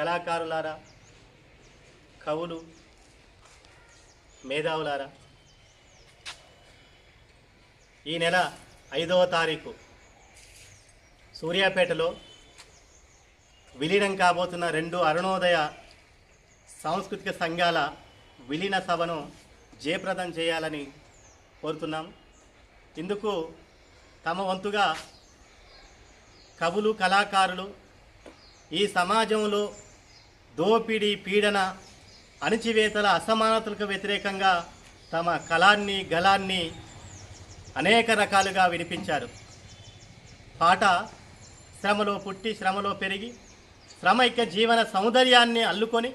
కళాకారులారా కవులు మేధావులారా ఈ నెల ఐదవ తారీఖు సూర్యాపేటలో విలీనం కాబోతున్న రెండు అరుణోదయ సాంస్కృతిక సంఘాల విలీన సభను జయప్రదం చేయాలని కోరుతున్నాం. ఇందుకు తమ వంతుగా కవులు కళాకారులు ఈ సమాజంలో దోపిడీ పీడన అణిచివేతల అసమానతలకు వ్యతిరేకంగా తమ కళాన్ని గలాన్ని అనేక రకాలుగా వినిపించారు పాట శ్రమలో పుట్టి శ్రమలో పెరిగి శ్రమైక్య జీవన సౌందర్యాన్ని అల్లుకొని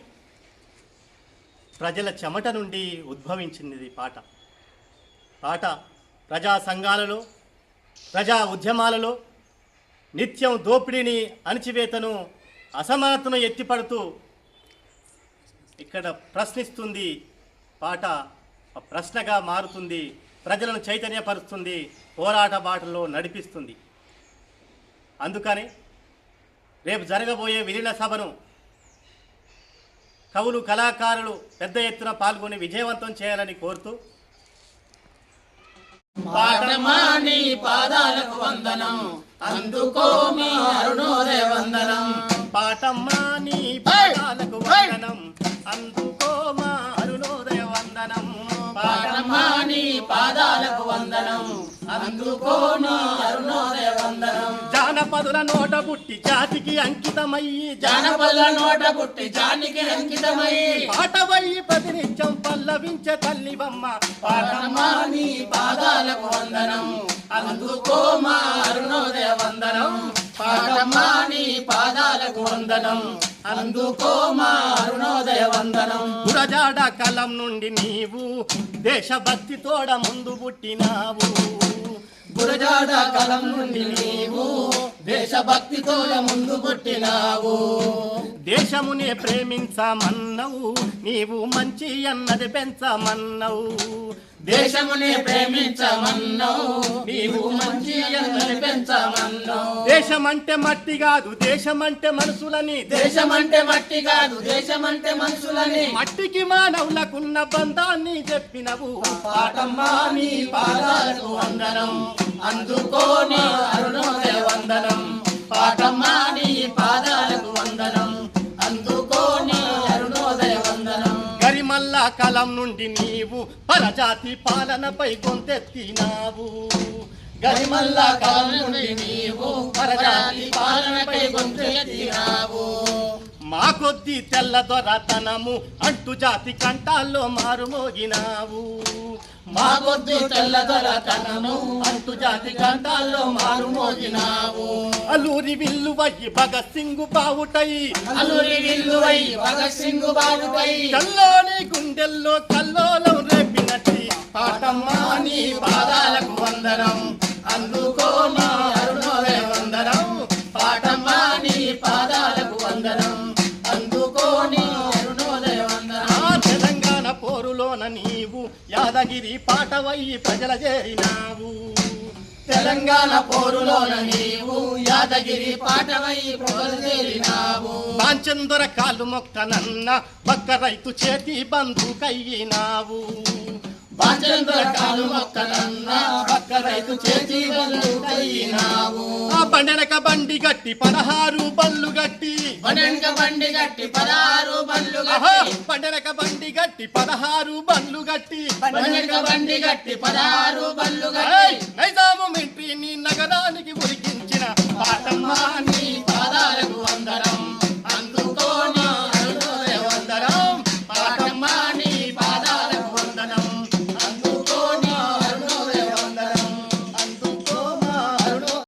ప్రజల చెమట నుండి ఉద్భవించింది పాట. పాట ప్రజా సంఘాలలో ప్రజా ఉద్యమాలలో నిత్యం దోపిడీని అణిచివేతను అసమానతను ఎత్తిపడుతూ ఇక్కడ ప్రశ్నిస్తుంది పాట ప్రశ్నగా మారుతుంది ప్రజలను చైతన్యపరుస్తుంది పోరాట బాటలో నడిపిస్తుంది. అందుకని రేపు జరగబోయే విలీన సభను కవులు కళాకారులు పెద్ద ఎత్తున పాల్గొని విజయవంతం చేయాలని కోరుతూ పాదాలకు వందనం అందుకో మీ అరుణోదయ వందనం. పాటమ్మా. వందనం. అందుకో మీ అరుణోదయ వందనం. జానపదుల నోట పుట్టి జాతికి అంకితమయ్యి జానపద నోట పుట్టి జానికి అంకితమై పాటవయ్యి ప్రతినిత్యం పల్లవించే తల్లివమ్మ. పాటమా నీ పాదాలకు వందనం. అందుకో మా అరుణోదయ వందనం. పాటమా వందనం. అందుకో అరుణోదయ వందనం. గురజాడ కలం నుండి నీవు దేశభక్తి తోడ ముందు పుట్టినావు. గురజాడ కలం నుండి నీవు దేశభక్తితో ముందు పుట్టినావు. దేశమునే ప్రేమించమన్నవు నీవు మంచి అన్నది పెంచమన్నవు. దేశమునే ప్రేమించమన్నావు నీవు మంచి అన్నది పెంచమన్నావు దేశమంటే మట్టి కాదు దేశమంటే మనుషులని దేశమంటే మట్టి కాదు దేశమంటే మనుషులని మట్టికి మానవులకున్న బంధాన్ని చెప్పినవు. పాటమ్మా నీ పాదాలకు వందనం. అందుకోని అరుణోదయ వందనం. పాటమ్మా కలం నుండి నీవు పరజాతి పాలనపై గొంతెత్తినావు. గరిమల్ల కాలం నుండి నీవు పరజాతి పాలనపై గొంతెత్తినావు. మా కొద్ది తెల్ల దొరతనము అంటు జాతి కంటాల్లో మారుమోగినావు. మా కొద్ది తెల్లదొరతనము అంటు జాతి కంఠాల్లో మారుమోగినావు. అల్లూరి విల్లు వయ్యి భగత్ సింగ్ బావుటై. అల్లూరి విల్లువై భగత్ సింగ్ బాబుపై కల్లోని గుండెల్లో కల్లోలం యాదగిరి పాటవయ్యి ప్రజల చేరినావు. తెలంగాణ పోరులోన నీవు యాదగిరి పాటవై ప్రజలినావు బాంచందొర కాలు మొక్కనన్న పక్క రైతు చేతి బంధుకయ్యినావు. బాచంద్ర కాలు మొక్కలన్న పక్క రైతు చేతి బంధుకైనావు బండెనక బండి గట్టి పదహారు బళ్ళు గట్టి. పనెనక బండి గట్టి పదహారు బండ్లు గట్టి. బండెనక బండి గట్టి పదహారు బళ్ళు గట్టి. పనెనక బండి గట్టి పదహారు బండ్లు గట్టి.